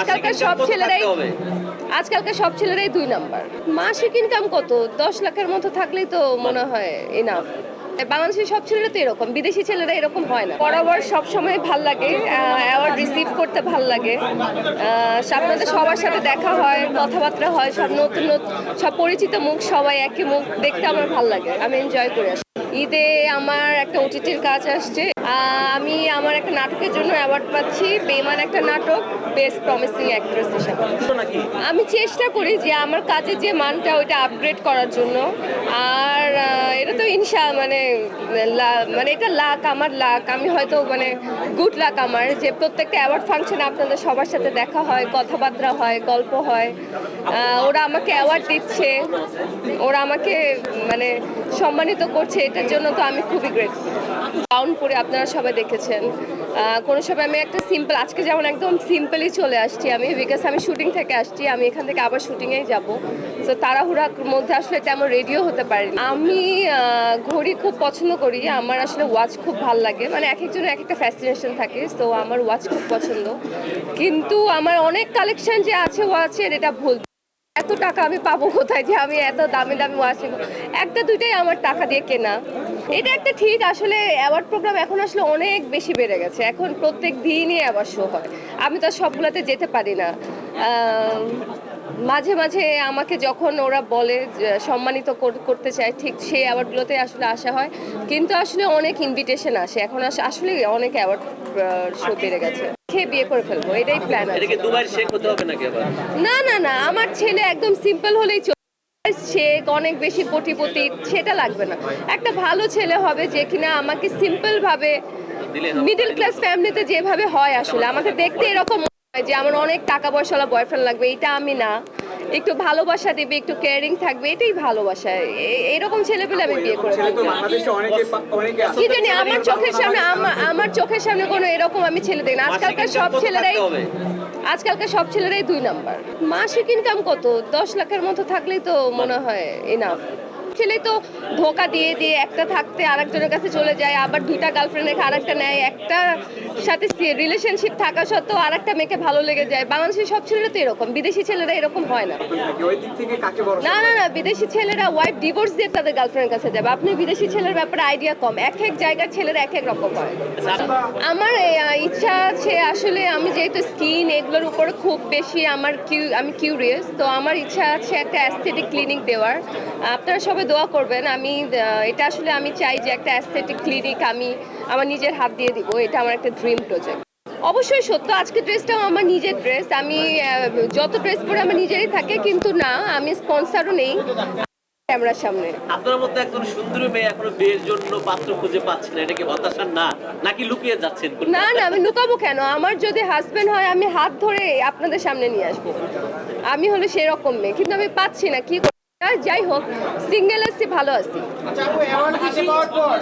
আজকালকার সব ছেলেরাই আজকালকার সব ছেলেরাই দুই নাম্বার। মাসিক ইনকাম কত? দশ লাখের মতো থাকলেই তো মনে হয় বাংলাদেশের সব ছেলেরা তো এরকম বিদেশি ছেলেরা এরকম হয় না। বরাবর সব সময় ভালো লাগে অ্যাওয়ার্ড রিসিভ করতে ভালো লাগে। আপনাদের সবার সাথে দেখা হয় কথাবার্তা হয় সব নতুন নতুন সব পরিচিত মুখ সবাই একই মুখ দেখতে আমার ভালো লাগে। আমি এনজয় করে ঈদে আমার একটা ওটিটির কাজ আসছে। আমি আমার একটা নাটকের জন্য অ্যাওয়ার্ড পাচ্ছি। বেমান একটা নাটক বেস্ট প্রমিসিং অ্যাক্ট্রেস হিসাবে। আমি চেষ্টা করি যে আমার কাজের যে মানটা ওইটা আপগ্রেড করার জন্য। আর এটা তো ইনশা মানে লা- মানে এটা লাক আমার লাক। আমি হয়তো মানে গুড লাক আমার যে প্রত্যেকটা অ্যাওয়ার্ড ফাংশনে আপনাদের সবার সাথে দেখা হয় কথাবার্তা হয় গল্প হয়। ওরা আমাকে অ্যাওয়ার্ড দিচ্ছে। ওরা আমাকে মানে সম্মানিত করছে। জন্য তো আমি খুবই গ্রেটফুল গাউন পরে আপনারা সবাই দেখেছেন। কোনো সময় আমি একটা সিম্পল আজকে যেমন একদম সিম্পলই চলে আসছি আমি বিকজ আমি শুটিং থেকে আসছি, আমি এখান থেকে আবার শুটিংয়েই যাব। তো তাড়াহুড়ার মধ্যে আসলে তেমন রেডিও হতে পারি আমি ঘড়ি খুব পছন্দ করি, আমার আসলে ওয়াচ খুব ভালো লাগে। মানে এক একজনের এক একটা ফ্যাসিনেশন থাকে তো আমার ওয়াচ খুব পছন্দ। কিন্তু আমার অনেক কালেকশন যে আছে ওয়াচের এটা ভুল। এত টাকা আমি পাবো কোথায় যে আমি এত দামি দামি ওয়াচ নিবো? একটা দুইটাই আমার টাকা দিয়ে কেনা। এটা একটা ঠিক, আসলে অ্যাওয়ার্ড প্রোগ্রাম এখন আসলে অনেক বেশি বেড়ে গেছে। এখন প্রত্যেক দিনই অ্যাওয়ার্ড শো হয়। আমি তো সবগুলোতে যেতে পারি না। মাঝে মাঝে আমাকে যখন ওরা বলে সম্মানিত করতে চায়, ঠিক সেই অ্যাওয়ার্ডগুলোতে আসলে আসা হয়। কিন্তু আসলে অনেক ইনভিটেশন আসে। এখন আস- আসলে অনেক অ্যাওয়ার্ড শো বেড়ে গেছে। খেয়ে বিয়ে করে ফেলব এটাই প্ল্যান আছে। এটাকে দুবার শেখ হতে হবে নাকি আবার? না না না আমার ছেলে একদম সিম্পল হলেই অনেক বেশি কোটিপতি সেটা লাগবে না। একটা ভালো ছেলে হবে যে কিনা আমাকে সিম্পল ভাবে মিডল ক্লাস ফ্যামিলিতে যেভাবে হয় আসলে। আমাকে দেখতে এরকম হয় যে আমার অনেক টাকা পয়সাওয়ালা বয়ফ্রেন্ড লাগবে এটা আমি না। একটু ভালোবাসা দেবে একটু কেয়ারিং থাকবে এটাই ভালোবাসা। এরকম ছেলে পেলে আমি বিয়ে করে কি জানি আমার চোখের সামনে আমার চোখের সামনে কোনো এরকম আমি ছেলে দেখি না। আজকালকার সব ছেলেরাই আজকালকার সব ছেলেরাই দুই নাম্বার। মাসিক ইনকাম কত? দশ লাখের মতো থাকলেই তো মনে হয় এনাফ ছেলে তো ধোকা দিয়ে দিয়ে একটা থাকতে আরেকজনের কাছে চলে যায় আবার দুইটা গার্লফ্রেন্ড রেখে আরেকটা নেয়। একটা সাথে রিলেশনশিপ থাকা সত্ত্বেও আর একটা মেয়েকে ভালো লেগে যায়। বাংলাদেশের সব ছেলেরা তো এরকম, বিদেশি ছেলেরা এরকম হয় না। না না না, বিদেশি ছেলেরা ওয়াইফ ডিভোর্স দিয়ে তাদের গার্লফ্রেন্ডের কাছে যাবে। আপনি বিদেশি ছেলের ব্যাপারে আইডিয়া কম, এক এক জায়গার ছেলেরা এক এক রকম হয়। আমার ইচ্ছা আছে আসলে আমি যেহেতু স্কিন এগুলোর উপরে খুব বেশি আমার কিউ আমি কিউরিয়াস তো আমার ইচ্ছা আছে একটা অ্যাস্থেটিক ক্লিনিক দেওয়ার। আপনারা সবাই দোয়া করবেন, আমি এটা আসলে আমি চাই যে একটা অ্যাস্থেটিক ক্লিনিক আমি আমার নিজের হাত দিয়ে দিব, এটা আমার একটা ড্রিম প্রজেক্ট অবশ্যই সত্য আজকে ড্রেসটাও আমার নিজের ড্রেস। আমি যত ড্রেস পরে আমার নিজেরই থাকে কিন্তু না আমি স্পন্সারও নেই ক্যামেরার সামনে। আপনার মধ্যে একজন সুন্দরী মেয়ে এখনও বিয়ের জন্য পাত্র খুঁজে পাচ্ছেন এটা কি হতাশার না? নাকি লুকিয়ে যাচ্ছেন? না না আমি লুকাবো কেন? আমার যদি হাজবেন্ড হয় আমি হাত ধরে আপনাদের সামনে নিয়ে আসব। আমি হলো সেরকম মেয়ে কিন্তু আমি পাচ্ছি না কি? যাই হোক সিঙ্গেল আসছি ভালো আছি।